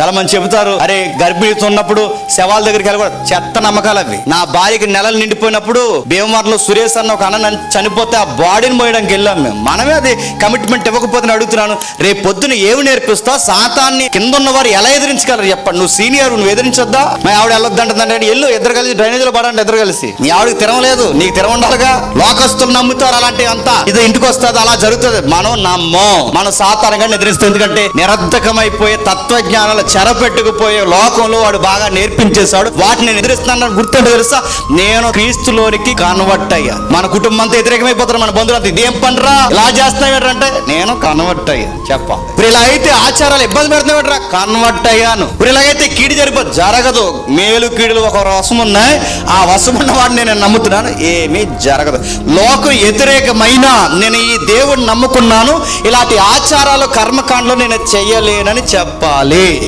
చాలా మంది చెబుతారు అరే గర్భిణీతో ఉన్నప్పుడు శవాల దగ్గరికి వెళ్ళకూడదు. చెత్త నమ్మకాలు అవి. నా భార్యకి నెలలు నిండిపోయినప్పుడు భీమవరంలో సురేష్ అన్న ఒక అన్న చనిపోతే ఆ బాడీని మోయడానికి వెళ్ళాం మేము. మనమే అది కమిట్మెంట్ ఇవ్వకపోతే అడుగుతున్నాను. రేపు పొద్దున ఏమి నేర్పిస్తావు సాతాన్ని కింద ఉన్న వారు ఎలా ఎదిరించగలరు చెప్పండి. నువ్వు సీనియర్ నువ్వు ఎదిరించొద్దా? మా ఆవిడ వెళ్ళొద్దంటుందంటే ఎల్లు ఇద్దరు కలిసి డ్రైనేజీలో పడండి ఇద్దరు కలిసి. నీ ఆవిడకి తిరగలేదు నీకు తిరగండాలిగా లోకస్తులు నమ్ముతారు అలాంటి అంతా. ఇది ఇంటికి వస్తుంది అలా జరుగుతుంది. మనం నమ్మం. మనం సాతానంగా నిద్రిస్తాం ఎందుకంటే నిరర్ధకమైపోయే తత్వజ్ఞానాలు చెరపెట్టుకుపోయే లోకంలో వాడు బాగా నేర్పించేశాడు. వాటిని నేను ఎదిరిస్తున్నాను గుర్తుంటే తెలుసా? నేను క్రీస్తులోనికి కన్వర్ట్ అయ్యా మన కుటుంబం అంతా వ్యతిరేకమైపోతారు మన బంధువులు అంతా. ఇదేం పనిరా? ఇలా చేస్తున్నావు అంటే నేను కన్వర్ట్ అయ్యా చెప్ప. ఇప్పుడు ఇలా అయితే ఆచారాలు ఇబ్బంది పెడుతున్నావుట్రా? కన్వర్ట్ అయ్యాను ఇప్పుడు ఇలాగైతే కీడి జరిపోదు జరగదు. మేలు కీడులు ఒక రసం ఉన్నాయి ఆ వసం ఉన్న వాడిని నేను నమ్ముతున్నాను. ఏమీ జరగదు. లోకం వ్యతిరేకమైన నేను ఈ దేవుడిని నమ్ముకున్నాను. ఇలాంటి ఆచారాలు కర్మకాండలు నేను చెయ్యలేనని చెప్పాలి.